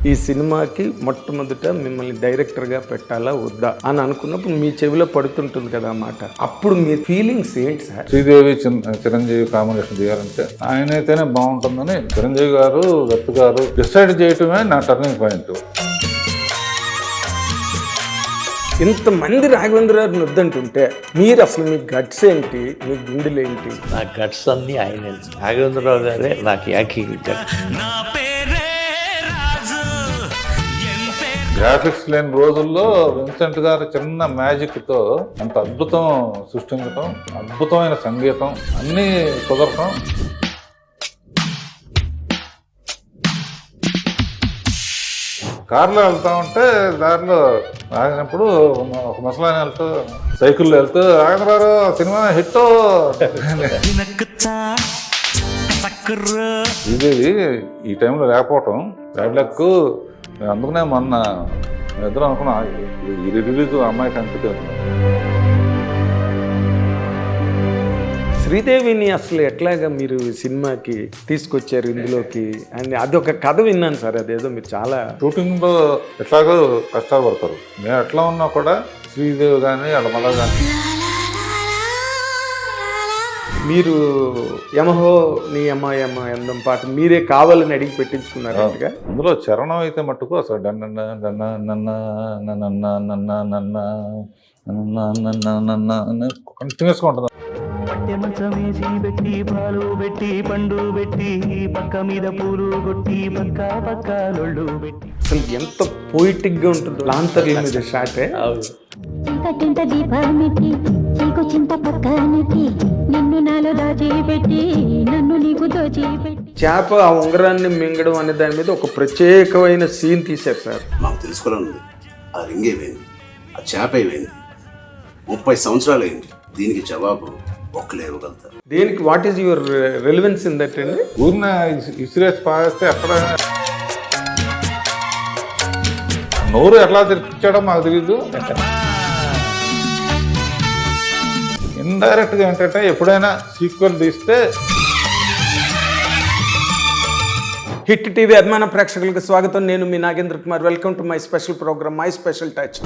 ఈ సినిమాకి మొట్టమొదట మిమ్మల్ని డైరెక్టర్గా పెట్టాలా వద్దా అని అనుకున్నప్పుడు మీ చెవిలో పడుతుంటుంది కదా మాట. అప్పుడు మీ ఫీలింగ్స్ ఏంటి సార్? శ్రీదేవి చిరంజీవి కాంబినేషన్ చేయాలంటే ఆయన అయితేనే బాగుంటుందని చిరంజీవి గారు దత్తు గారు డిసైడ్ చేయటమే నా టర్నింగ్ పాయింట్ ఇంతమంది రాఘవేంద్ర గారిని వద్దంటుంటే మీరు అసలు మీ గట్స్ ఏంటి? మీ గుండెలు ఏంటి నా గట్స్ అన్ని ఆయన. నాగేంద్రరావు గారే నాకు ఏకీకరించారు గ్రాఫిక్స్ లేని రోజుల్లో విన్సెంట్ గారు చిన్న మ్యాజిక్తో అంత అద్భుతం సృష్టించటం అద్భుతమైన సంగీతం అన్నీ కుదరటం. కార్లో వెళ్తా ఉంటే దారిలో ఆగినప్పుడు ఒక ముసలాయన వెళ్తూ సైకిల్లో వెళ్తూ ఆగరారు సినిమా హిట్ శ్రీదేవి ఈ టైంలో లేకపోవటం బ్యాడ్ లక్. నేను అందుకనే మొన్న ఇద్దరం అనుకున్నా ఈ రిలీజ్ అమ్మాయికి అనిపించదు శ్రీదేవిని అసలు ఎట్లాగా మీరు సినిమాకి తీసుకొచ్చారు ఇందులోకి? అని అదొక కథ విన్నాను సార్ అదేదో మీరు చాలా షూటింగ్లో ఎట్లాగో కష్టాలు పడతారు. మేము ఎట్లా ఉన్నా కూడా శ్రీదేవి కానీ మళ్ళా కానీ మీరు యమహో నీ యమ యమ అందం పాట మీరే కావాలని అడిగి పెట్టించుకున్నారంటగా అందులో చరణం అయితే మట్టుకు అసలు డన్న డన్న నన్న నన్న నన్న నన్న నన్న నన్న నన్న కంటిన్యూస్గా ఉంటుంది పట్టె మంచం వేసి పెట్టి పాలు పెట్టి పండు పెట్టి పక్క మీద పూలు కొట్టి పక్క పక్క లొళ్ళు పెట్టి అసలు ఎంత పోయిటిక్గా ఉంటుందో లాంతర్ల మీద షాటే అవును చీకటింట దీపాలెట్టి చీకు చింత పక్కనెట్టి నిన్ను నాలో దాచిపెట్టి నన్ను నీకు దోచిపెట్టి చేప ఆ ఉంగరాన్ని మింగడం అనే దాని మీద ఒక ప్రత్యేకమైన సీన్ తీశారు సార్. మాకు తెలుసుకోవాలని ఉంది ఆ రింగ్ ఏమైంది? ఆ చేప ఏమైంది? ముప్పై సంవత్సరాలు అయింది దీనికి జవాబు ఒక్కలే ఇవ్వగలుగుతారు. దేనికి? What is your relevance in that అండి ఊరిన ఇసిరేసి పారేస్తే అక్కడ నోరు ఎట్లా తెరిపించాడో మాకు తెలీదు. ఇండైరెక్ట్గా ఏంటంటే ఎప్పుడైనా సీక్వెల్ తీస్తే హిట్ టీవీ అభిమాన ప్రేక్షకులకు స్వాగతం. నేను మీ Nagendra Kumar. Welcome to my special programme my special touch.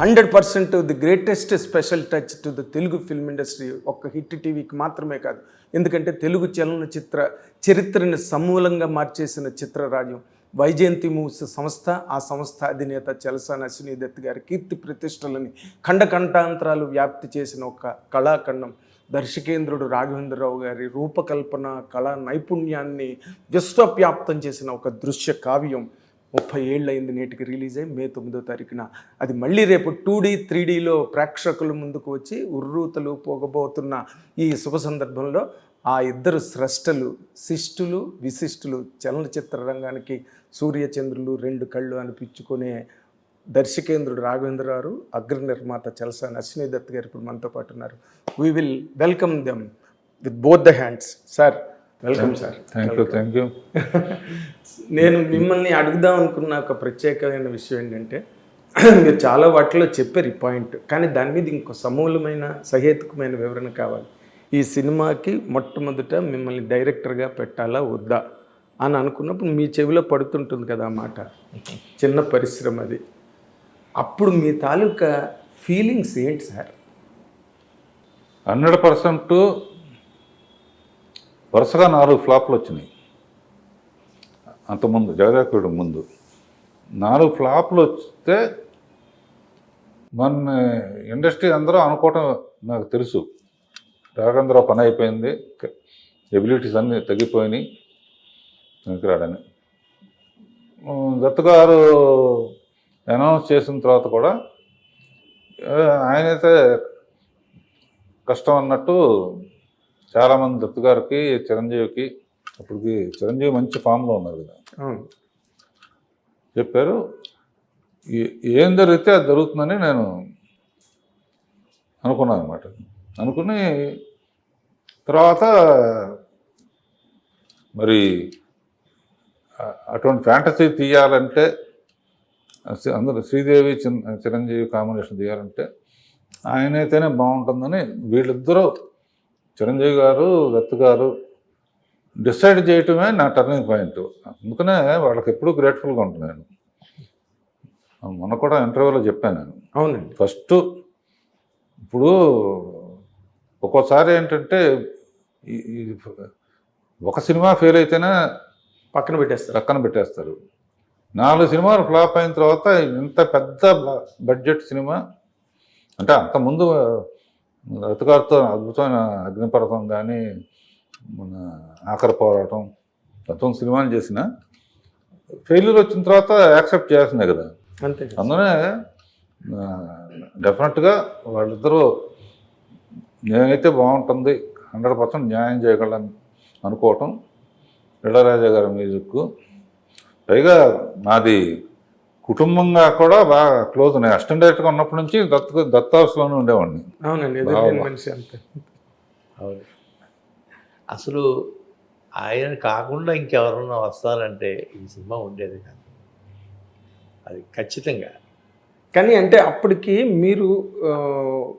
Hundred percent the greatest special touch to the Telugu film industry ఒక్క హిట్ టీవీకి మాత్రమే కాదు. ఎందుకంటే తెలుగు చలనచిత్ర చరిత్రని సమూలంగా మార్చేసిన చిత్రరాజ్యం. వైజయంతి మూవ్స్ సంస్థ ఆ సంస్థ అధినేత చలసాని అశ్విని దత్ గారి కీర్తి ప్రతిష్టలని ఖండకంఠాంతరాలు వ్యాప్తి చేసిన ఒక కళాఖండం. దర్శకేంద్రుడు రాఘవేంద్రరావు గారి రూపకల్పన కళా నైపుణ్యాన్ని విశ్వవ్యాప్తం చేసిన ఒక దృశ్య కావ్యం. ముప్పై ఏళ్ళు అయింది నేటికి రిలీజ్ అయ్యి మే తొమ్మిదో తారీఖున. అది మళ్ళీ రేపు టూ డీ త్రీ డీలో ప్రేక్షకుల ముందుకు వచ్చి ఉర్రూతలు పోగబోతున్న ఈ శుభ సందర్భంలో ఆ ఇద్దరు స్రష్టలు శిష్టులు విశిష్టులు చలనచిత్ర రంగానికి సూర్యచంద్రులు రెండు కళ్ళు అనిపించుకునే దర్శకేంద్రుడు రాఘవేంద్ర గారు అగ్ర నిర్మాత చలసాని అశ్విని దత్ గారు ఇప్పుడు మనతో పాటు ఉన్నారు. We will welcome them with both the hands sir welcome sir thank you thank you నేను మిమ్మల్ని అడుగుదాం అనుకున్న ఒక ప్రత్యేకమైన విషయం ఏంటంటే మీరు చాలా వాటిలో చెప్పారు ఈ పాయింట్. కానీ దాని మీద ఇంకో సమూలమైన సహేతుకమైన వివరణ కావాలి. ఈ సినిమాకి మొట్టమొదట మిమ్మల్ని డైరెక్టర్గా పెట్టాలా వద్దా అని అనుకున్నప్పుడు మీ చెవిలో పడుతుంటుంది కదా ఆ మాట. చిన్న పరిశ్రమ అది. అప్పుడు మీ తాలూకా ఫీలింగ్స్ ఏంటి సార్? హండ్రెడ్ పర్సెంట్ వరుసగా నాలుగు ఫ్లాప్లు వచ్చినాయి. అంతకుముందు జగదాకుడు ముందు. నాలుగు ఫ్లాప్లు వస్తే మన ఇండస్ట్రీ అందరూ అనుకోవటం నాకు తెలుసు. రాఘవేంద్ర పని అయిపోయింది. ఎబిలిటీస్ అన్నీ తగ్గిపోయినాయి. వెంకరాడని దత్తు గారు అనౌన్స్ చేసిన తర్వాత కూడా ఆయనైతే కష్టం అన్నట్టు చాలామంది దత్తు గారికి చిరంజీవికి అప్పటికి చిరంజీవి మంచి ఫామ్లో ఉన్నారు కదా. చెప్పారు ఏ- జరిగితే అది జరుగుతుందని నేను అనుకున్నాను అనమాట అనుకుని తర్వాత మరి అటువంటి ఫ్యాంటసీ తీయాలంటే అందరూ శ్రీదేవి చిరంజీవి కాంబినేషన్ తీయాలంటే ఆయనైతేనే బాగుంటుందని వీళ్ళిద్దరూ చిరంజీవి గారు దత్తు గారు డిసైడ్ చేయటమే నా టర్నింగ్ పాయింట్. అందుకనే వాళ్ళకి ఎప్పుడూ గ్రేట్ఫుల్గా ఉంటున్నాను మొన్న కూడా ఇంటర్వ్యూలో చెప్పాను నేను. అవునండి. ఫస్ట్ ఇప్పుడు ఒక్కోసారి ఏంటంటే ఒక సినిమా ఫెయిల్ అయితేనే పక్కన పెట్టేస్తారు. పక్కన పెట్టేస్తారు. నాలుగు సినిమాలు ఫ్లాప్ అయిన తర్వాత ఇంత పెద్ద బ- బడ్జెట్ సినిమా అంటే అంతకుముందు రతగారితో అద్భుతమైన అగ్నిపర్వతం కానీ మన ఆఖరి పోరాటం మొత్తం సినిమాలు చేసిన ఫెయిల్యూర్ వచ్చిన తర్వాత యాక్సెప్ట్ చేయాల్సిందే కదా అంతే. అందునే డెఫినెట్గా వాళ్ళిద్దరూ నేనైతే బాగుంటుంది హండ్రెడ్ పర్సెంట్ న్యాయం చేయగలను అనుకోవటం ఇళరాజా గారి మ్యూజిక్ పైగా నాది కుటుంబంగా కూడా బాగా క్లోజ్ నేను అసిస్టెంట్ డైరెక్టర్గా ఉన్నప్పటి నుంచి దత్త దత్ హౌస్లోనే ఉండేవాడిని. అవునండి. మనిషి అంతే. అవును. అసలు ఆయన కాకుండా ఇంకెవరన్నా వస్తారంటే ఈ సినిమా ఉండేది కాదు. అది ఖచ్చితంగా. కానీ అంటే అప్పటికి మీరు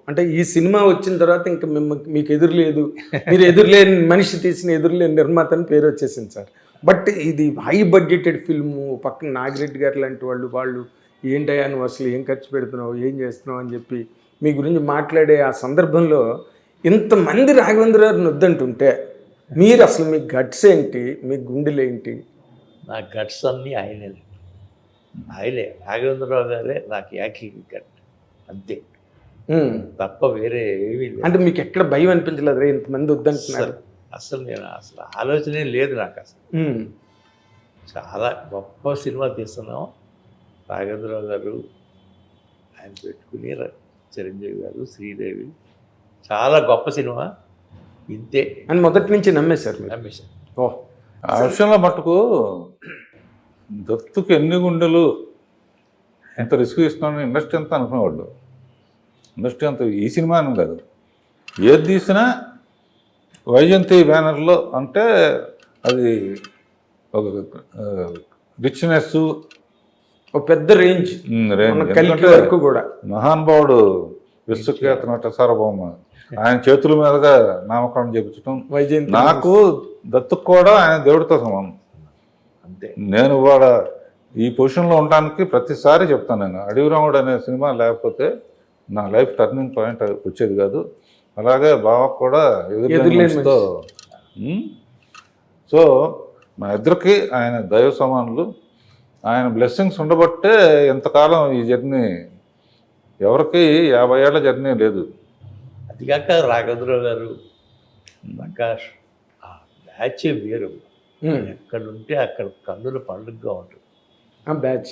అంటే ఈ సినిమా వచ్చిన తర్వాత ఇంకా మిమ్మ మీకు ఎదురులేదు మీరు ఎదురులేని మనిషి తీసిన ఎదురులేని నిర్మాత అని పేరు వచ్చేసింది సార్. బట్ ఇది హై బడ్జెటెడ్ ఫిల్ము పక్కన నాగిరెడ్డి గారు లాంటి వాళ్ళు వాళ్ళు ఏంటయ్యా నువ్వు అసలు ఏం ఖర్చు పెడుతున్నావు ఏం చేస్తున్నావు అని చెప్పి మీ గురించి మాట్లాడే ఆ సందర్భంలో ఇంతమంది రాఘవేంద్ర గారిని వద్దంటుంటే మీరు అసలు మీ గట్స్ ఏంటి మీ గుండెలు ఏంటి? నా గట్స్ అన్నీ ఆయనే. ఆయనే. రాఘవేంద్రరావు గారే నాకు ఏకైక గట్. అంతే. తప్ప వేరే ఏమీ అంటే మీకు ఎక్కడ భయం అనిపించలేదు ఇంతమంది వద్దంటున్నారు. అసలు నేను అసలు ఆలోచనే లేదు నాకు అసలు. చాలా గొప్ప సినిమా తీస్తున్నాం. రాఘవేంద్రరావు గారు ఆయన పెట్టుకుని ర- చిరంజీవి గారు శ్రీదేవి. చాలా గొప్ప సినిమా. ఇంతే. అని మొదటి నుంచి నమ్మేశారు మీరు? నమ్మేశాను ఓ. ఆ విషయంలో మటుకు దత్తుకు ఎన్ని గుండెలు? ఎంత రిస్క్ ఇస్తున్నాను ఇండస్ట్రీ అంతా అనుకునేవాళ్ళు. ఇండస్ట్రీ అంతా ఈ సినిమా అని కాదు ఏది తీసినా వైజయంతి బ్యానర్లో అంటే అది ఒక రిచ్నెస్ ఒక పెద్ద రేంజ్. కలికి వరకు కూడా. మహానుభావుడు విశ్వఖ్యాత నట సార్వభౌమ. ఆయన చేతుల మీదుగా నామకరణం చేపించడం వైజయంతి నాకు దత్తుకు కూడా ఆయన దేవుడితో సమానం. అంతే. నేను ఇవాళ ఈ పొజిషన్లో ఉండడానికి ప్రతిసారి చెప్తాను నేను. అడవిరాముడు అనే సినిమా లేకపోతే నా లైఫ్ టర్నింగ్ పాయింట్ వచ్చేది కాదు. అలాగే బావకు కూడా ఎదురులేని ఎదురులేని మనిషితో ఉమ్. సో మా ఇద్దరికి ఆయన దైవ సమానులు. ఆయన బ్లెస్సింగ్స్ ఉండబట్టే ఎంతకాలం ఈ జర్నీ ఎవరికి యాభై ఏళ్ళ జర్నీ లేదు. అది కాక రాఘవేంద్రరావు గారు ప్రకాష్ ఆ బ్యాచ్ వేరు. ఉమ్. ఎక్కడ ఉంటే అక్కడ కన్నుల పండుగగా ఉంటుంది. ఆ బ్యాచ్.